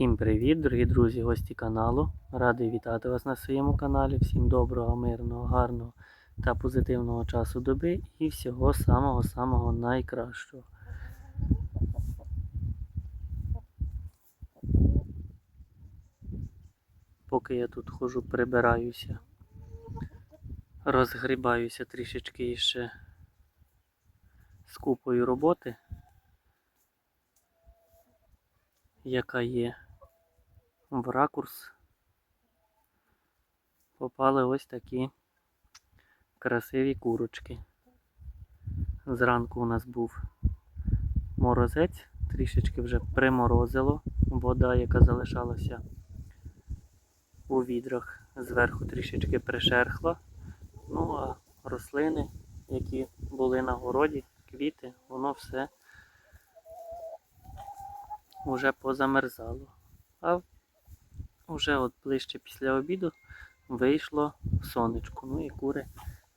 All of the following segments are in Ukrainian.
Всім привіт, дорогі друзі, гості каналу. Радий вітати вас на своєму каналі. Всім доброго, мирного, гарного та позитивного часу доби і всього самого-самого найкращого. Поки я тут хожу, прибираюся, розгрібаюся трішечки ще з купою роботи, яка є в ракурс попали ось такі красиві курочки. Зранку у нас був морозець, трішечки вже приморозило, вода, яка залишалася у відрах, зверху трішечки пришерхла. Ну а рослини, які були на городі, квіти, воно все вже позамерзало. А вже от ближче після обіду вийшло сонечко. Ну і кури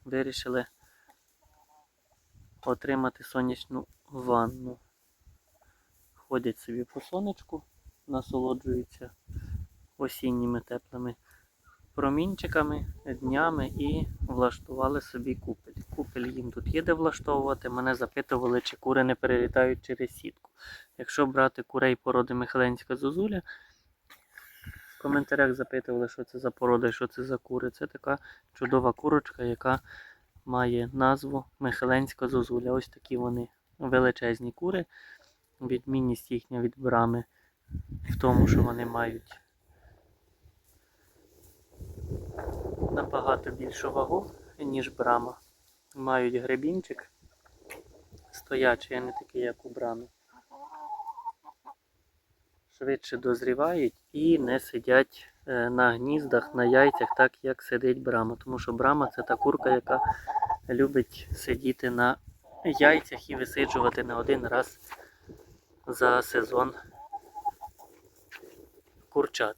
вирішили отримати сонячну ванну. Ходять собі по сонечку, насолоджуються осінніми теплими промінчиками, днями і влаштували собі купель. Купель їм тут є де влаштовувати. Мене запитували, чи кури не перелітають через сітку. Якщо брати курей породи Михеленська зозуля, коментарях запитували, що це за порода і що це за кури. Це така чудова курочка, яка має назву Михеленська зозуля. Ось такі вони величезні кури. Відмінність їхня від брами в тому, що вони мають набагато більшу вагу, ніж брама. Мають гребінчик стоячий, а не такий, як у брами. Швидше дозрівають і не сидять е, на гніздах, на яйцях, так як сидить брама. Тому що брама це та курка, яка любить сидіти на яйцях і висиджувати не один раз за сезон курчат.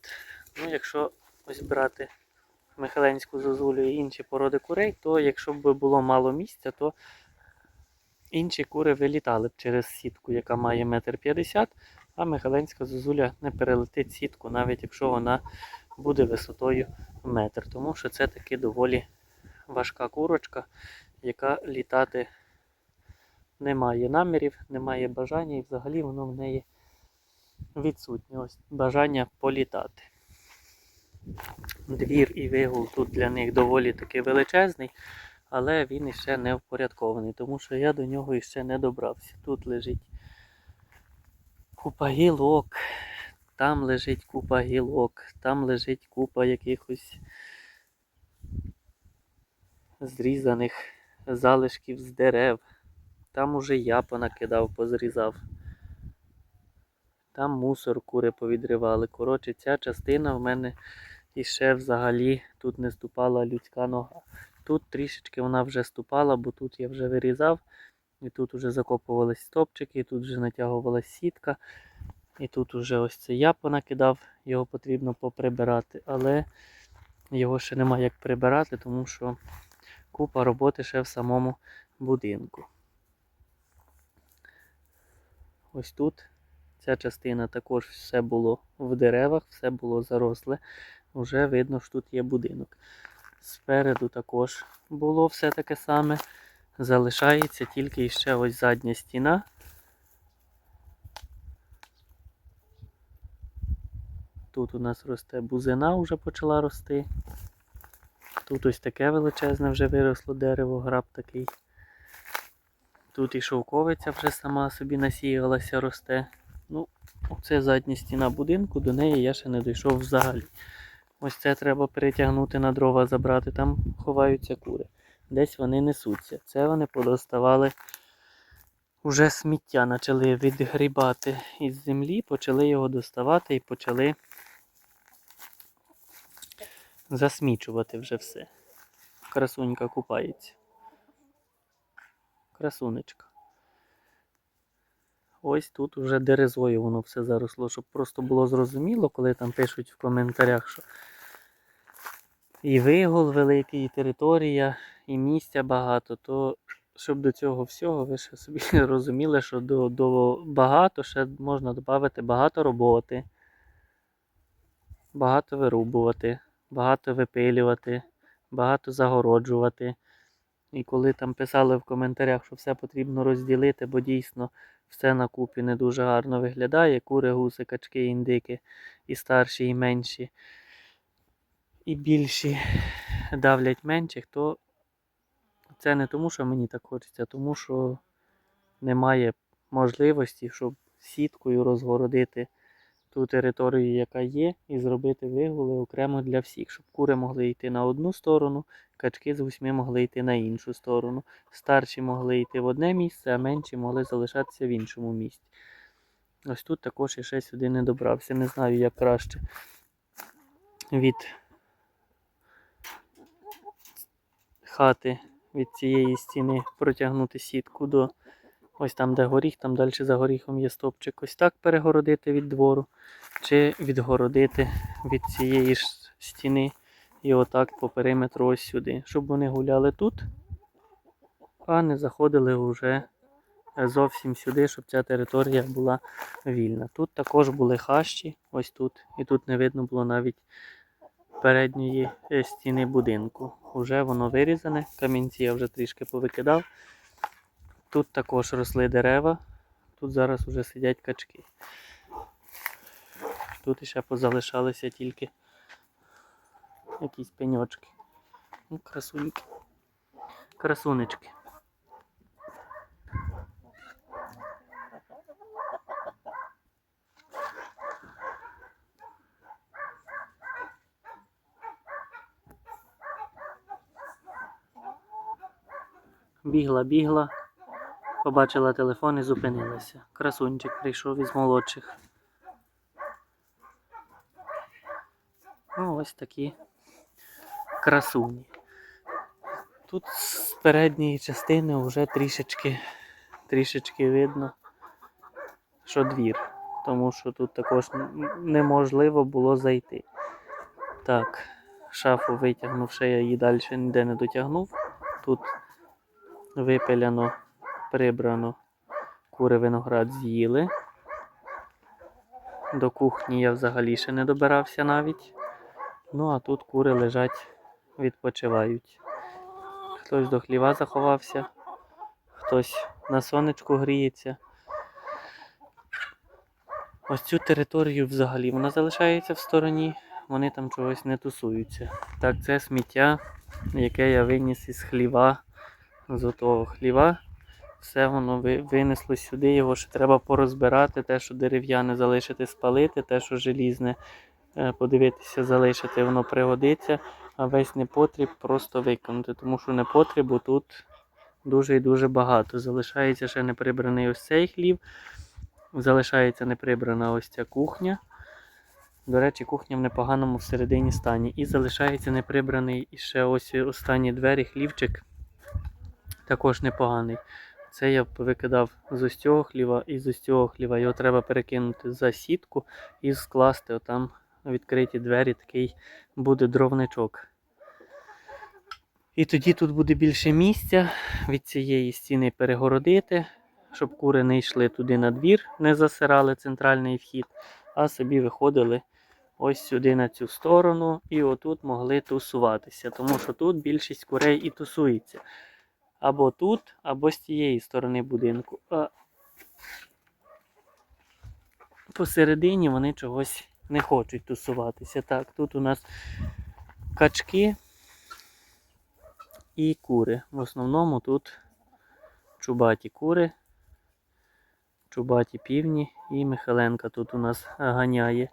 Ну, якщо ось брати Михайленську зозулю і інші породи курей, то якщо б було мало місця, то інші кури вилітали б через сітку, яка має метр п'ятдесят, а Михайленська зозуля не перелетить сітку, навіть якщо вона буде висотою метр. Тому що це таки доволі важка курочка, яка літати не має намірів, не має бажання і взагалі воно в неї відсутнє. Ось бажання політати. Двір і вигул тут для них доволі таки величезний, але він іще не впорядкований, тому що я до нього іще не добрався. Тут лежить купа гілок, там лежить купа гілок, там лежить купа якихось зрізаних залишків з дерев. Там уже я понакидав, позрізав. Там мусор кури повідривали. Коротше, ця частина в мене іще взагалі тут не ступала людська нога. Тут трішечки вона вже ступала, бо тут я вже вирізав, і тут вже закопувались стопчики, і тут вже натягувалась сітка. І тут вже ось це я понакидав, його потрібно поприбирати, але його ще немає як прибирати, тому що купа роботи ще в самому будинку. Ось тут ця частина також все було в деревах, все було заросле. Вже видно, що тут є будинок. Спереду також було все таке саме. Залишається тільки ще ось задня стіна. Тут у нас росте бузина, вже почала рости. Тут ось таке величезне вже виросло дерево, граб такий. Тут і шовковиця вже сама собі насіялася, росте. Ну, Оце задня стіна будинку, до неї я ще не дійшов взагалі. Ось це треба перетягнути на дрова, забрати, там ховаються кури. Десь вони несуться. Це вони подоставали вже сміття, почали відгрібати із землі, почали його доставати і почали засмічувати вже все. Красунька купається. Красунечка. Ось тут вже дерезою воно все заросло, щоб просто було зрозуміло, коли там пишуть в коментарях, що і вигул великий, і територія, і місця багато, то щоб до цього всього ви ще собі розуміли, що до, до багато ще можна додати багато роботи, багато вирубувати, багато випилювати, багато загороджувати. І коли там писали в коментарях, що все потрібно розділити, бо дійсно все на купі не дуже гарно виглядає. Кури, гуси, качки, індики, і старші, і менші, і більші давлять менших, то це не тому, що мені так хочеться, а тому що немає можливості, щоб сіткою розгородити ту територію, яка є, і зробити вигули окремо для всіх, щоб кури могли йти на одну сторону, качки з восьми могли йти на іншу сторону. Старші могли йти в одне місце, а менші могли залишатися в іншому місці. Ось тут також я ще сюди не добрався. Не знаю, як краще від хати, від цієї стіни протягнути сітку до ось там, де горіх, там далі за горіхом є стопчик. Ось так перегородити від двору, чи відгородити від цієї ж стіни і отак по периметру ось сюди, щоб вони гуляли тут, а не заходили вже зовсім сюди, щоб ця територія була вільна. Тут також були хащі, ось тут, і тут не видно було навіть передньої е, стіни будинку. Уже воно вирізане, камінці я вже трішки повикидав. Тут також росли дерева, тут зараз вже сидять качки. Тут ще позалишалися тільки якісь пеньочки. Ну, красуньки. Красунечки. Бігла, бігла, побачила телефон і зупинилася. Красунчик прийшов із молодших. Ну, ось такі красуні. Тут з передньої частини вже трішечки, трішечки видно, що двір, тому що тут також неможливо було зайти. Так, шафу витягнув, ще я її далі ніде не дотягнув. Тут випиляно, прибрано, кури виноград з'їли. До кухні я взагалі ще не добирався навіть. Ну а тут кури лежать, відпочивають. Хтось до хліва заховався, хтось на сонечку гріється. Ось цю територію взагалі вона залишається в стороні, вони там чогось не тусуються. Так, це сміття, яке я виніс із хліва, з хліва. Все воно винесло сюди, його ще треба порозбирати, те, що дерев'яне залишити, спалити, те, що желізне е, подивитися, залишити, воно пригодиться, а весь непотріб просто викинути, тому що непотребу тут дуже і дуже багато. Залишається ще не прибраний ось цей хлів, залишається не прибрана ось ця кухня. До речі, кухня в непоганому всередині стані. І залишається неприбраний ще ось останні двері, хлівчик також непоганий. Це я викидав з ось хліва і з ось хліва. Його треба перекинути за сітку і скласти отам відкриті двері, такий буде дровничок. І тоді тут буде більше місця від цієї стіни перегородити, щоб кури не йшли туди на двір, не засирали центральний вхід, а собі виходили ось сюди на цю сторону і отут могли тусуватися, тому що тут більшість курей і тусується. Або тут, або з тієї сторони будинку. Посередині вони чогось не хочуть тусуватися. Так, тут у нас качки і кури. В основному тут чубаті кури, чубаті півні і Михаленка тут у нас ганяє.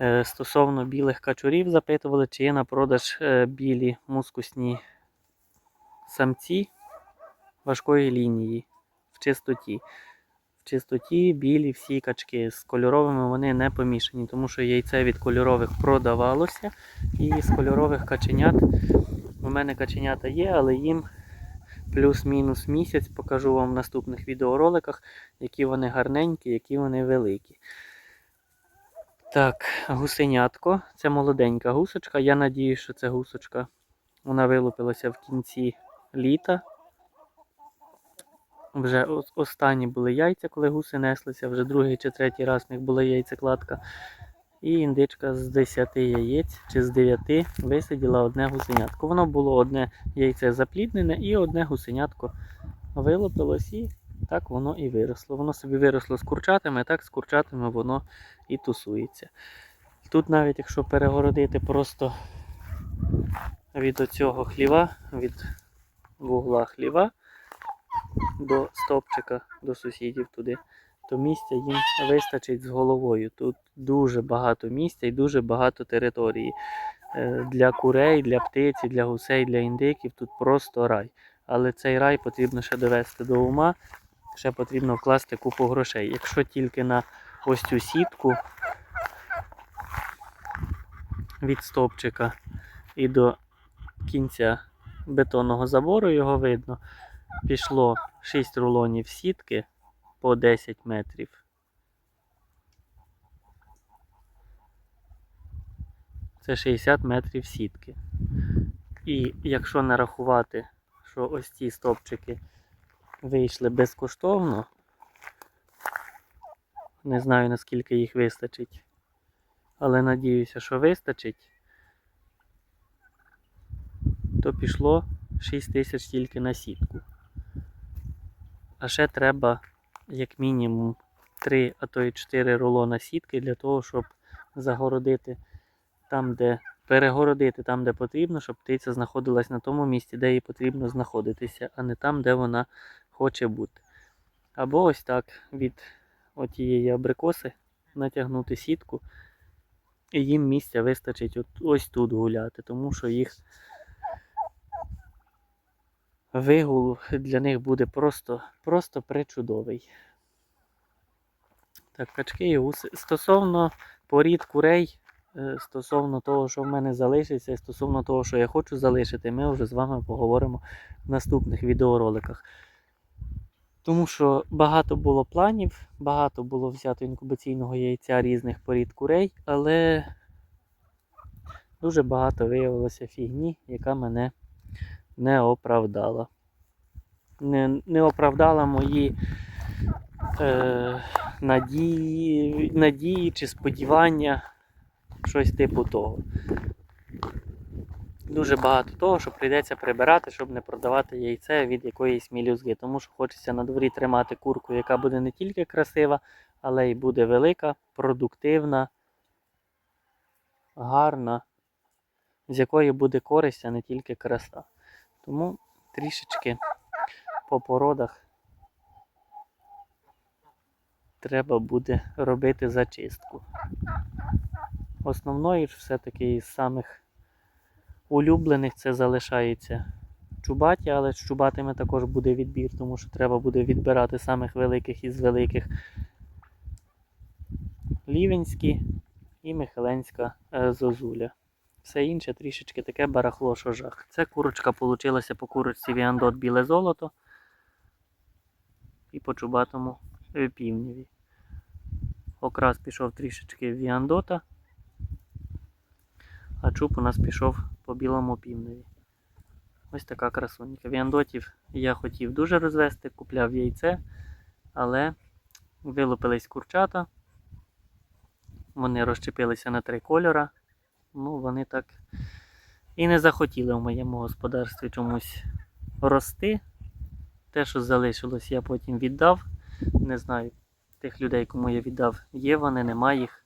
Е, Стосовно білих качурів запитували, чи є на продаж е, білі мускусні самці важкої лінії в чистоті. В чистоті білі всі качки з кольоровими вони не помішані, тому що яйце від кольорових продавалося. І з кольорових каченят у мене каченята є, але їм плюс-мінус місяць покажу вам в наступних відеороликах, які вони гарненькі, які вони великі. Так, гусенятко. Це молоденька гусочка. Я надію, що це гусочка. Вона вилупилася в кінці літа. Вже останні були яйця, коли гуси неслися, вже другий чи третій раз в них була яйцекладка. І індичка з 10 яєць чи з 9 висиділа одне гусенятко. Воно було одне яйце запліднене і одне гусенятко вилупилось, і так воно і виросло. Воно собі виросло з курчатами, так з курчатами воно і тусується. Тут навіть якщо перегородити просто від оцього хліва, від вугла хліва до стопчика, до сусідів туди, то місця їм вистачить з головою. Тут дуже багато місця і дуже багато території. Е, Для курей, для птиці, для гусей, для індиків тут просто рай. Але цей рай потрібно ще довести до ума, ще потрібно вкласти купу грошей. Якщо тільки на ось цю сітку від стовпчика і до кінця бетонного забору його видно, пішло 6 рулонів сітки по 10 метрів. Це 60 метрів сітки. І якщо нарахувати, що ось ці стовпчики вийшли безкоштовно, не знаю наскільки їх вистачить, але надіюся, що вистачить, то пішло 6 тисяч тільки на сітку. А ще треба як мінімум 3, а то й 4 рулона сітки для того, щоб загородити там, де перегородити там, де потрібно, щоб птиця знаходилась на тому місці, де їй потрібно знаходитися, а не там, де вона хоче бути. Або ось так від отієї абрикоси натягнути сітку, і їм місця вистачить от, ось тут гуляти, тому що їх вигул для них буде просто, просто причудовий. Так, качки і гуси. Стосовно порід курей, е, стосовно того, що в мене залишиться, і стосовно того, що я хочу залишити, ми вже з вами поговоримо в наступних відеороликах. Тому що багато було планів, багато було взято інкубаційного яйця різних порід курей, але дуже багато виявилося фігні, яка мене не оправдала. Не, не оправдала мої е, надії, надії чи сподівання, щось типу того. Дуже багато того, що прийдеться прибирати, щоб не продавати яйце від якоїсь мілюзги. Тому що хочеться на дворі тримати курку, яка буде не тільки красива, але й буде велика, продуктивна, гарна, з якої буде користь, а не тільки краса. Тому трішечки по породах треба буде робити зачистку. Основною ж все-таки із самих улюблених це залишається чубаті, але з чубатими також буде відбір, тому що треба буде відбирати самих великих із великих лівенські і Михеленська е, зозуля. Все інше трішечки таке барахло, що жах. Це курочка получилася по курочці Віандот біле золото і по чубатому е, півневі. Окрас пішов трішечки Віандота, а чуб у нас пішов по білому півневі. Ось така красунька. Віандотів я хотів дуже розвести, купляв яйце, але вилупились курчата. Вони розчепилися на три кольора. Ну, вони так і не захотіли в моєму господарстві чомусь рости. Те, що залишилось, я потім віддав. Не знаю, тих людей, кому я віддав, є вони, немає їх.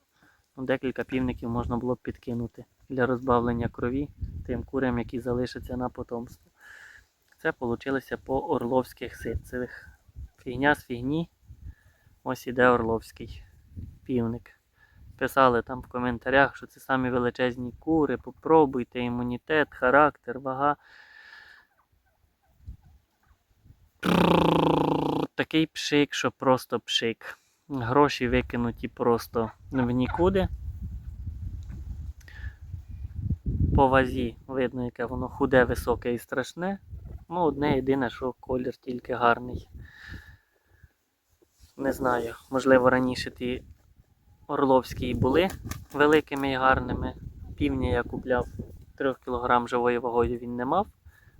Ну, Декілька півників можна було б підкинути для розбавлення крові тим курям, які залишаться на потомство. Це вийшло по орловських ситцевих. Фігня з фігні. Ось іде орловський півник. Писали там в коментарях, що це самі величезні кури, попробуйте імунітет, характер, вага. Такий пшик, що просто пшик. Гроші викинуті просто в нікуди. По вазі видно, яке воно худе, високе і страшне. Ну, одне єдине, що колір тільки гарний. Не знаю, можливо, раніше ті Орловські були великими і гарними. Півня я купляв 3 кг живою вагою він не мав.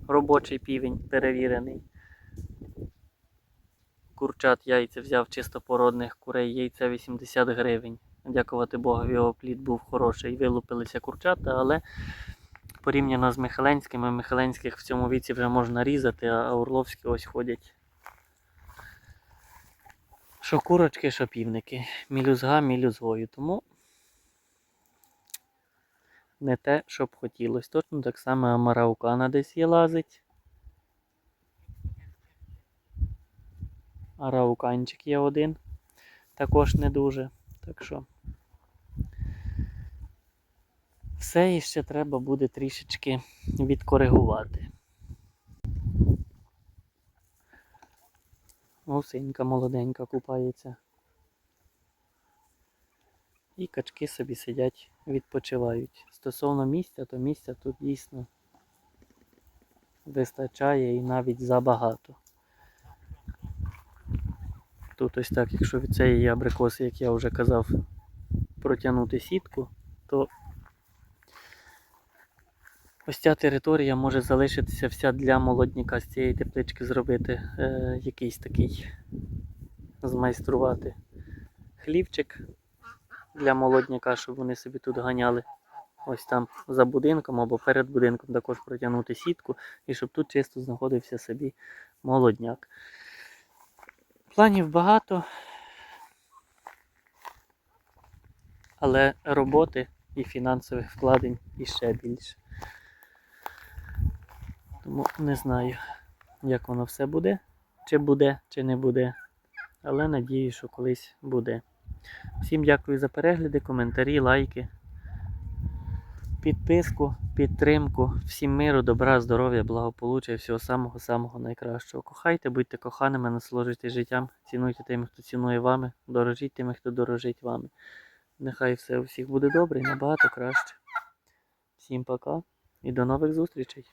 Робочий півень перевірений. Курчат яйця взяв чисто породних курей, яйця 80 гривень. дякувати Богові, опліт був хороший, вилупилися курчата, але порівняно з Михеленськими, Михеленських в цьому віці вже можна різати, а Орловські ось ходять. Що курочки, що півники. Мілюзга мілюзгою. Тому не те, що б хотілося. Точно так само Амараукана десь є лазить. Арауканчик є один. Також не дуже. Так що. Все іще треба буде трішечки відкоригувати. Гусенька молоденька купається. І качки собі сидять, відпочивають. Стосовно місця, то місця тут дійсно вистачає і навіть забагато. Тут ось так, якщо від цієї абрикоси, як я вже казав, протягнути сітку, то ось ця територія може залишитися вся для молодняка з цієї теплички зробити е, якийсь такий змайструвати хлівчик для молодняка, щоб вони собі тут ганяли. Ось там за будинком або перед будинком також протягнути сітку, і щоб тут чисто знаходився собі молодняк. Планів багато, але роботи і фінансових вкладень іще більше. Тому не знаю, як воно все буде, чи буде, чи не буде. Але надію, що колись буде. Всім дякую за перегляди, коментарі, лайки, підписку, підтримку. Всім миру, добра, здоров'я, благополуччя і всього самого-самого найкращого. Кохайте, будьте коханими, насолоджуйтесь життям, цінуйте тими, хто цінує вами, дорожіть тими, хто дорожить вами. Нехай все у всіх буде добре і набагато краще. Всім пока і до нових зустрічей!